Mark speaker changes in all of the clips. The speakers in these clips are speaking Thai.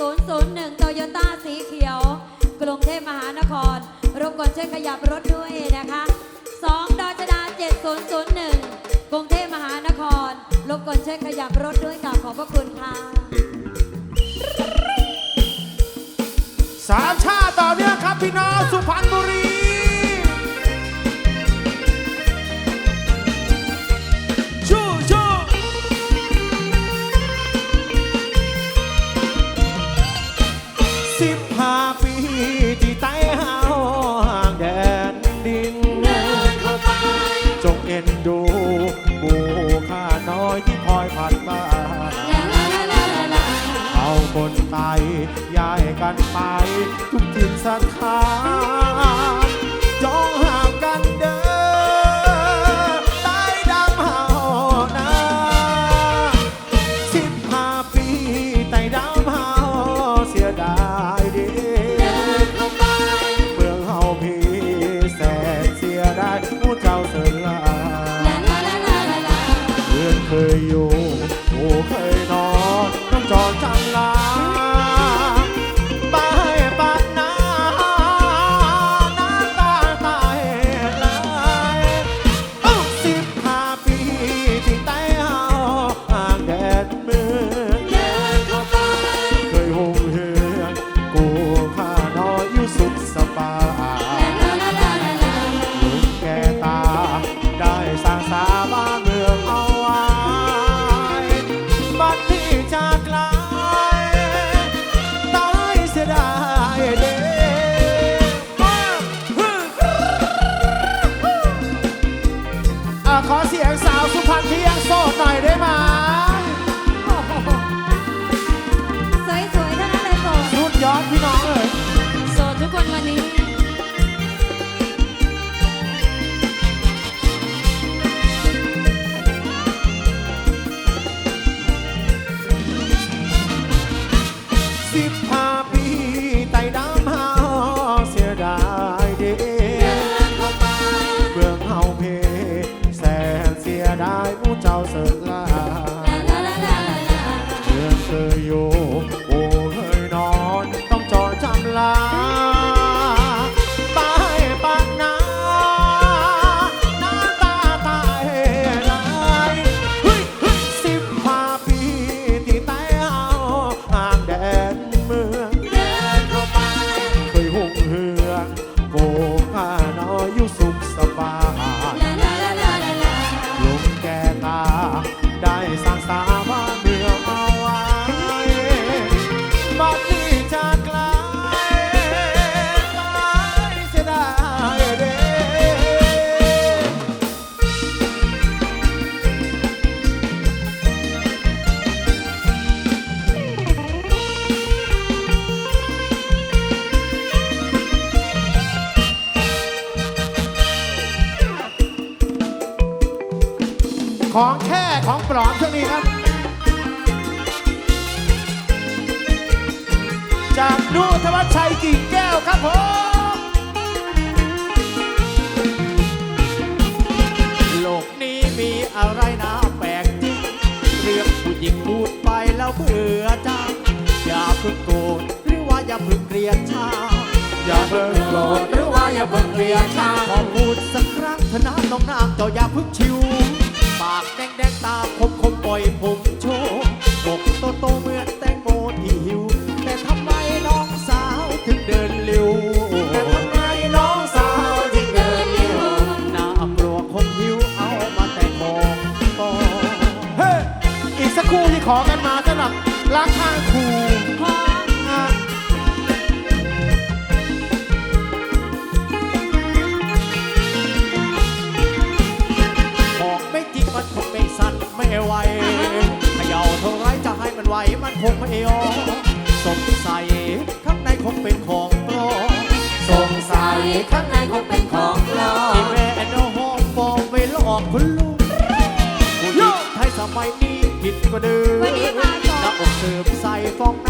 Speaker 1: 001โตโยต้าสีเขียว กรุงเทพมหา
Speaker 2: นคร รบกวนช่วยขยับร
Speaker 1: ถด้วยนะคะ2ดอชดา7001 กรุงเทพมหานคร รบกวนช่วยขยับรถด้วยกับขอบพระคุณค่ะ
Speaker 2: สามชาติต่อเนื่องครับพี่น้องสุพรรณ ย้ายกันไปทุกทิศสถาน ขอเสียงสาวสุพรรณที่ยังโสดหน่อย
Speaker 1: นูทวั
Speaker 2: ชชัยกิ่งแก้วครับผม
Speaker 3: โลกนี้มีอะไรนะแปลกจริงเรื่องผู้หญิงพูดไปแล้วเบื่อจังอย่าเพิ่งโกรธหรือว่าอย่าเพิ่งเกลียดชา
Speaker 2: อย่าเพิ่งโกรธหรือว่าอย่าเพิ่งเกลียดชา
Speaker 3: ขอพูดสักครั้งเถอะนะน้องนางเจ้าอย่าเพิ่งชิว ปากแดงแดงๆตาคมคมปล่อยผม อกันมา
Speaker 2: สำหรับรักข้างคู่
Speaker 3: บอกไม่จริงมันคงไม่สั่นไม่ไหวเขย่าเท่าไรจะให้มันไหวมันคงไม่ยอมสงสัยข้างในคงเป็นของปลอม
Speaker 1: สงสัยข้างในคงเป็นของปลอ
Speaker 3: อี
Speaker 1: ม
Speaker 3: แม่นอห้องฟองไปหลอกคุณลุงผู้หญิงไทยสมัยนี้ผิดกว่าเดิม
Speaker 1: สอง
Speaker 3: หน้ากใส่ฟองน้ำ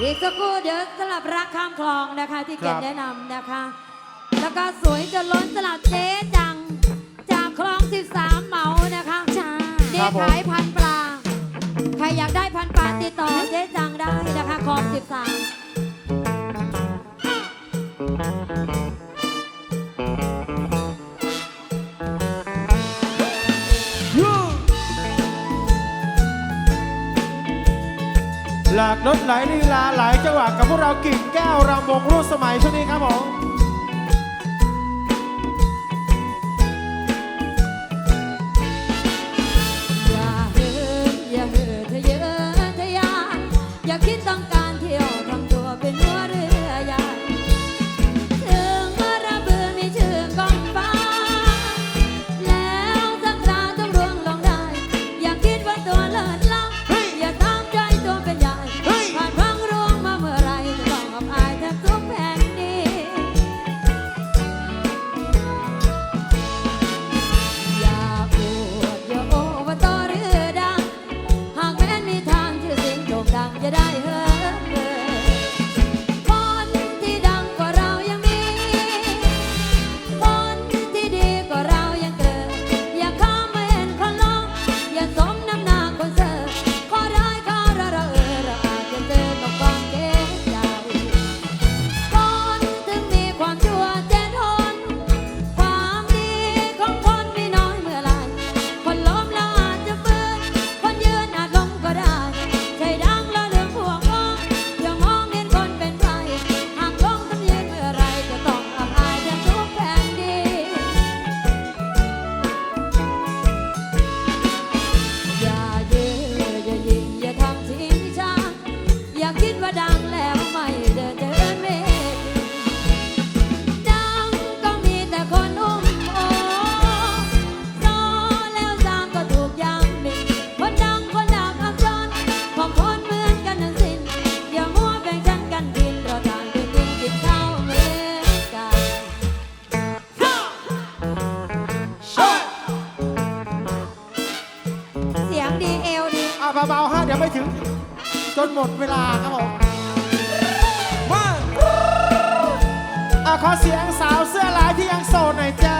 Speaker 3: อีก
Speaker 4: สักค
Speaker 2: รู่
Speaker 4: เดี๋
Speaker 2: ยวสลับรักข้ามคลองนะคะที่เก็บแนะนำนะคะ แล้วก็สวยจะล้นสลับเจ๊จัง จากคลอง 13 เหมานะคะ
Speaker 1: จ้าเจ๊
Speaker 2: ขายพันปลา ใครอยากได้พันปลาติดต่อเจ๊จังได้นะคะคลอง 13
Speaker 1: หลากลดไหลลีลาหลายจังหวะกับพวกเรากิ่งแก้วรำวงรุ่นสมัยช่วงนี้ครับผม
Speaker 2: ขอเสียงสาวเสื้อลายที่ยังโสดหน่อยจ้า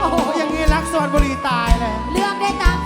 Speaker 2: โอ้ยังงี้รักสวนบุรีตายเลย
Speaker 1: เรื่องได้ตาม